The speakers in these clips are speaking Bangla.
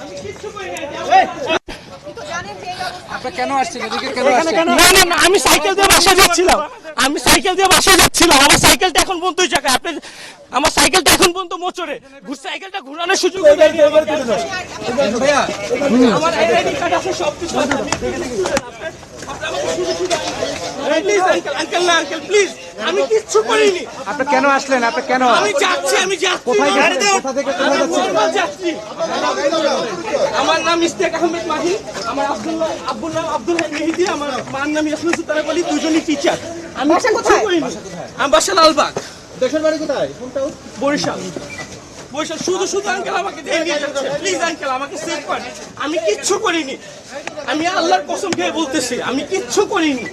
আমি কিচ্ছু করিনি আপনি কেন আসছেন? এদিকে কেন না আসছেন? না না আমি সাইকেল দিয়ে বাসায় যাচ্ছিলাম। আমি সাইকেল দিয়ে বাসায় যাচ্ছিলাম। আমার সাইকেলটা এখন ওই জায়গায় আপনি আমার সাইকেলটা এখন পর্যন্ত মোচরে ঘুর সাইকেলটা ঘুরানোর সুযোগ আমার আইডি কার্ড আছে সব কিছু আঙ্কেল না আঙ্কেল প্লিজ আমি কিচ্ছু করিনি। আপনি কেন আসলেন? আপনি কেন? আমি যাচ্ছি আমি যাচ্ছি। কোথায় গাড়ি যাচ্ছেন? দাও। কোথা থেকে কোথায় যাচ্ছেন? যাচ্ছি। আমার নাম ইস্তেক আহমেদ মাহি আমার আব্দুল্লাহ আব্বুর নাম আব্দুল মেহেদি আমার মার নাম ইয়াসমিন সুলতানা বলি দুজনই টিচার আমি কিচ্ছু করিনি। আমি বাসা লালবাগ। দেশের বাড়ি কোথায়? বরিশাল। বরিশাল। শুধু শুধু আঙ্কেল আমাকে দিয়ে নিয়ে যাচ্ছে। প্লিজ আঙ্কেল আমাকে সেভ করেন। আমি কিচ্ছু করিনি। আমি আল্লাহর কসম খেয়ে বলতেছি আমি কিচ্ছু করিনি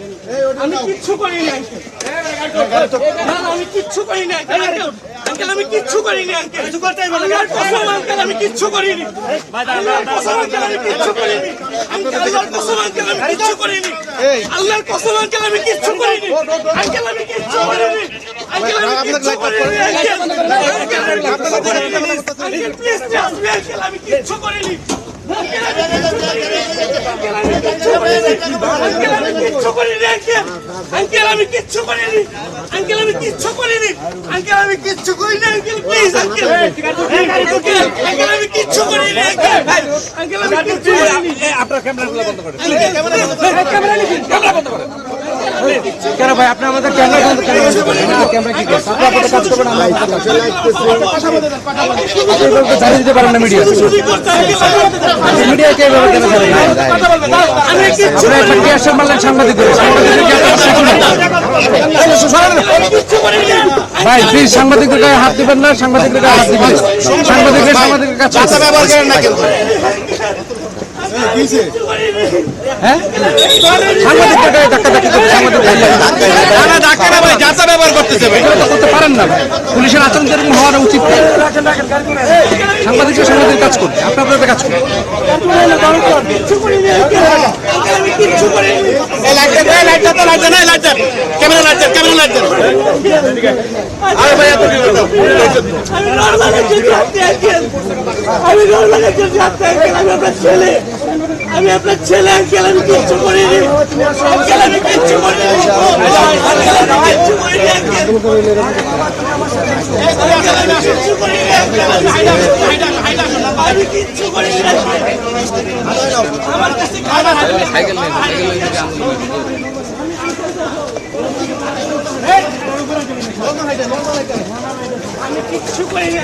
আমি কিচ্ছু করিনি আঙ্কেল না না আমি কিচ্ছু আঙ্কেল আঙ্কেল আমি কিচ্ছু করিনি আঙ্কেল আল্লাহর কসম আঙ্কেল আমি কিচ্ছু করিনি আল্লাহর কসম আঙ্কেল আমি কিচ্ছু করিনি আল্লাহর কসম আঙ্কেল আমি কিচ্ছু করিনি আল্লাহর কসম আঙ্কেল আমি কিচ্ছু করিনি আঙ্কেল আমি কিচ্ছু করিনি আঙ্কেল আমি কিচ্ছু করিনি আঙ্কেল আমি কিচ্ছু করিনি আঙ্কেল আমি কিচ্ছু করিনি ক্যামেরা কেন ভাই আপনি আমাদের ক্যামেরা বন্ধ বন্ধ ক্যামেরা কি কাজ করবেন আমরা জানিয়ে দিতে পারেন না মিডিয়া এভাবে কেন একটা টিয়ার মারলেন সাংবাদিকদের ভাই প্লিজ সাংবাদিকদের গায়ে হাত দিবেন না সাংবাদিকদের গায়ে হাত দিবেন সাংবাদিকদের সাংবাদিকের কাছে ব্যবহার করেন না কিন্তু হ্যাঁ সাংবাদিকদের গায়ে ধাক্কা ধাক্কি করতে সাংবাদিকদের গায়ে না ডাক্তার ভাই যাতা ব্যবহার করতেছে করতে পারেন না পুলিশের আচরণ যেরকম হওয়ার উচিত না। সাংবাদিকরা সাংবাদিক কাজ করবে আপনি আপনাদের কাজ না লাইটটা ক্যামেরা লাইটটা ক্যামেরা লাইটটা আরে ভাই এত? আমি আমি আপনার ছেলে আমি আপনার ছেলে আঙ্কেল আমি কিচ্ছু করিনি। আঙ্কেল আমি কিচ্ছু আমি কিচ্ছু করিনি।